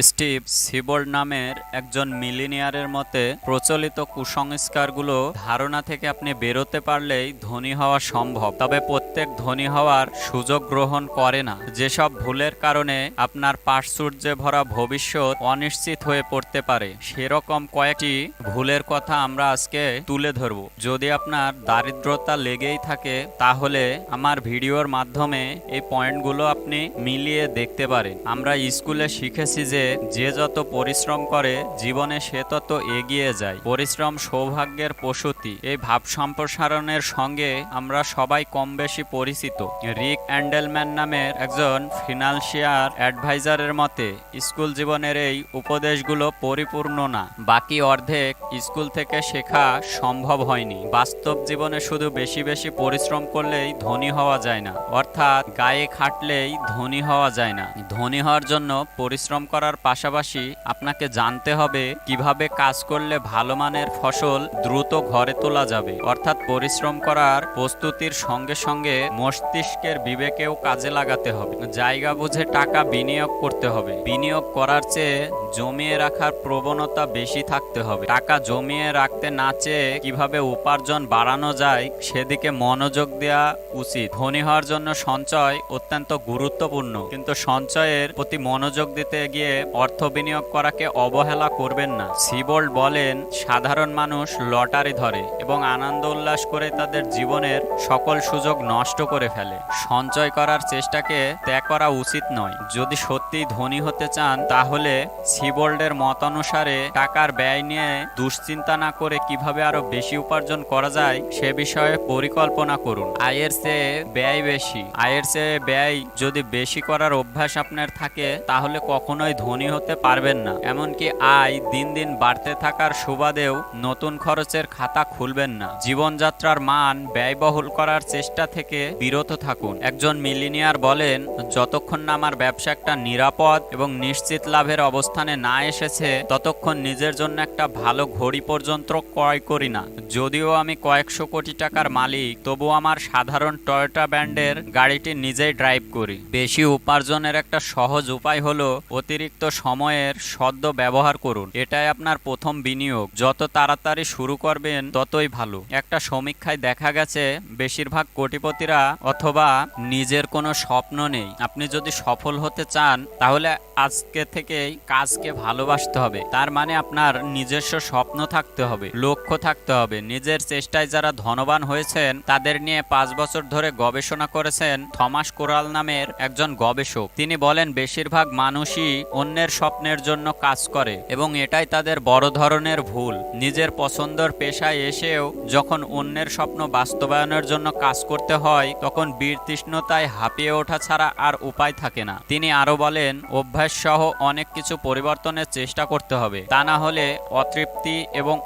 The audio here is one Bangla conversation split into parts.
স্টিভ সিবোল্ড নামের একজন মিলিনিয়ারের মতে, প্রচলিত কুসংস্কারগুলো ধারণা থেকে আপনি বেরোতে পারলেই ধনী হওয়া সম্ভব। তবে প্রত্যেক ধনী হওয়ার সুযোগ গ্রহণ করে না। যেসব ভুলের কারণে আপনার পার্শ্বর্যে ভরা ভবিষ্যৎ অনিশ্চিত হয়ে পড়তে পারে, সেরকম কয়েকটি ভুলের কথা আমরা আজকে তুলে ধরব। যদি আপনার দারিদ্রতা লেগেই থাকে, তাহলে আমার ভিডিওর মাধ্যমে এই পয়েন্টগুলো আপনি মিলিয়ে দেখতে পারেন। আমরা স্কুলে শিখেছি যে যে যত পরিশ্রম করে, জীবনে সে তত এগিয়ে যায়। পরিশ্রম সৌভাগ্যের প্রসূতি। এই ভাব সম্প্রসারণের সঙ্গে আমরা সবাই কম বেশি পরিচিত। রিক অ্যান্ডেলম্যান নামের একজন ফিনান্সিয়ার অ্যাডভাইজারের মতে, স্কুল জীবনের এই উপদেশগুলো পরিপূর্ণ না। বাকি অর্ধেক স্কুল থেকে শেখা সম্ভব হয়নি। বাস্তব জীবনে শুধু বেশি বেশি পরিশ্রম করলেই ধনী হওয়া যায় না। অর্থাৎ গায়ে খাটলেই ধনী হওয়া যায় না। ধনী হওয়ার জন্য পরিশ্রম করার পাশাপাশি আপনাকে জানতে হবে কীভাবে কাজ করলে ভালো মানের ফসল দ্রুত ঘরে তোলা যাবে। অর্থাৎ পরিশ্রম করার প্রস্তুতির সঙ্গে সঙ্গে মস্তিষ্কের বিবেকেও কাজে লাগাতে হবে। জায়গা বুঝে টাকা বিনিয়োগ করতে হবে। বিনিয়োগ করার চেয়ে জমিয়ে রাখার প্রবণতা বেশি থাকতে হবে। টাকা জমিয়ে রাখতে না চেয়ে কীভাবে উপার্জন বাড়ানো যায় সেদিকে মনোযোগ দেওয়া উচিত। ধনী হওয়ার জন্য সঞ্চয় অত্যন্ত গুরুত্বপূর্ণ। কিন্তু সঞ্চয়ের প্রতি মনোযোগ দিতে গিয়ে অর্থ বিনিয়োগ করাকে অবহেলা করবেন না। সিবোল্ড বলেন, সাধারণ মানুষ লটারি ধরে এবং আনন্দ উল্লাস করে তাদের জীবনের সকল সুযোগ নষ্ট করে ফেলে। সঞ্চয় করার চেষ্টাকে ত্যাগ করা উচিত নয়। যদি সত্যিই ধনী হতে চান, তাহলে সিবোল্ডের মত অনুসারে টাকার ব্যয় নিয়ে দুশ্চিন্তা না করে কীভাবে আরও বেশি উপার্জন করা যায়, সে বিষয়ে পরিকল্পনা করুন। আয়ের চেয়ে ব্যয় বেশি। আয়ের চেয়ে ব্যয় যদি বেশি করার অভ্যাস আপনার থাকে, তাহলে কখনোই ধনী হতে পারবেন না। এমনকি আয় দিন দিন বাড়তে থাকার সুবাদেও নতুন খরচের খাতা খুলবেন না। জীবনযাত্রার মান ব্যয়বহুল করার চেষ্টা থেকে বিরত থাকুন। একজন মিলিনিয়ার বলেন, যতক্ষণ না আমার ব্যবসা একটা নিরাপদ এবং নিশ্চিত লাভের অবস্থানে না এসেছে, ততক্ষণ নিজের জন্য একটা ভালো ঘড়ি পর্যন্ত ক্রয় করি না। যদিও আমি কয়েকশো কোটি টাকার মালিক, তবু আমার সাধারণ টয়োটা ব্র্যান্ডের গাড়িটি নিজেই ড্রাইভ করি। বেশি উপার্জনের একটা সহজ উপায় হলো অতিরিক্ত সময়ের সদ্য ব্যবহার করুন। এটাই আপনার প্রথম বিনিয়োগ। যত তাড়াতাড়ি শুরু করবেন, ততই ভালো। একটা সমীক্ষায় দেখা গেছে, বেশিরভাগ কোটিপতিরা অথবা নিজের কোনো স্বপ্ন নেই। আপনি যদি সফল হতে চান, তাহলে আজকে থেকেই কাজকে ভালোবাসতে হবে। তার মানে আপনার নিজস্ব স্বপ্ন থাকতে হবে, লক্ষ্য থাকতে হবে। নিজের চেষ্টায় যারা ধনবান হয়েছেন, তাদের নিয়ে পাঁচ বছর ধরে গবেষণা করেছেন থমাস কোরাল নামের একজন গবেষক। তিনি বলেন, বেশিরভাগ মানুষই অন্যের স্বপ্নের জন্য কাজ করে এবং এটাই তাদের বড় ধরনের ভুল। নিজের পছন্দর পেশায় এসেও যখন অন্যের স্বপ্ন বাস্তবায়নের জন্য কাজ করতে হয়, তখন বীর তৃষ্ণতায় হাঁপিয়ে ওঠা ছাড়া আর উপায় থাকে না। তিনি আরও বলেন, অভ্যাস সহ অনেক কিছু পরিবর্তনের চেষ্টা করতে হবে। তা না হলে অতৃপ্তি এবং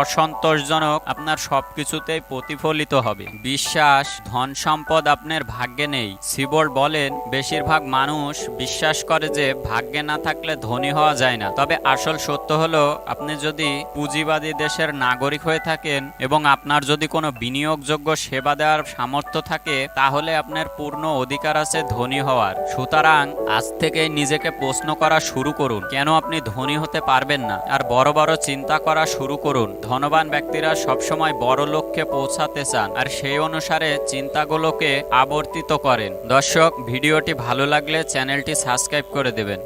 অসন্তোষজনক আপনার সবকিছুতেই প্রতিফলিত হবে। বিশ্বাস, ধন সম্পদ আপনার ভাগ্যে নেই। সিবোল্ড বলেন, বেশিরভাগ মানুষ বিশ্বাস করে যে ভাগ্যে না থাকলে ধনী হওয়া যায় না। তবে আসল সত্য হলো, আপনি যদি পুঁজিবাদী দেশের নাগরিক হয়ে থাকেন এবং আপনার যদি কোনো বিনিয়োগযোগ্য সেবা দেওয়ার সামর্থ্য থাকে, তাহলে আপনার পূর্ণ অধিকার আছে ধনী হওয়ার। সুতরাং আজ থেকেই নিজেকে প্রশ্ন করা শুরু করুন, কেন আপনি ধনী হতে পারবেন না? আর বড় বড় চিন্তা করা শুরু করুন। ধনবান ব্যক্তিরা সবসময় বড় লক্ষ্যে পৌঁছাতে চান, আর সেই অনুসারে চিন্তাগুলোকে আবর্তিত করেন। দর্শক, ভিডিওটি ভালো লাগলে চ্যানেলটি সাবস্ক্রাইব করে দেবেন।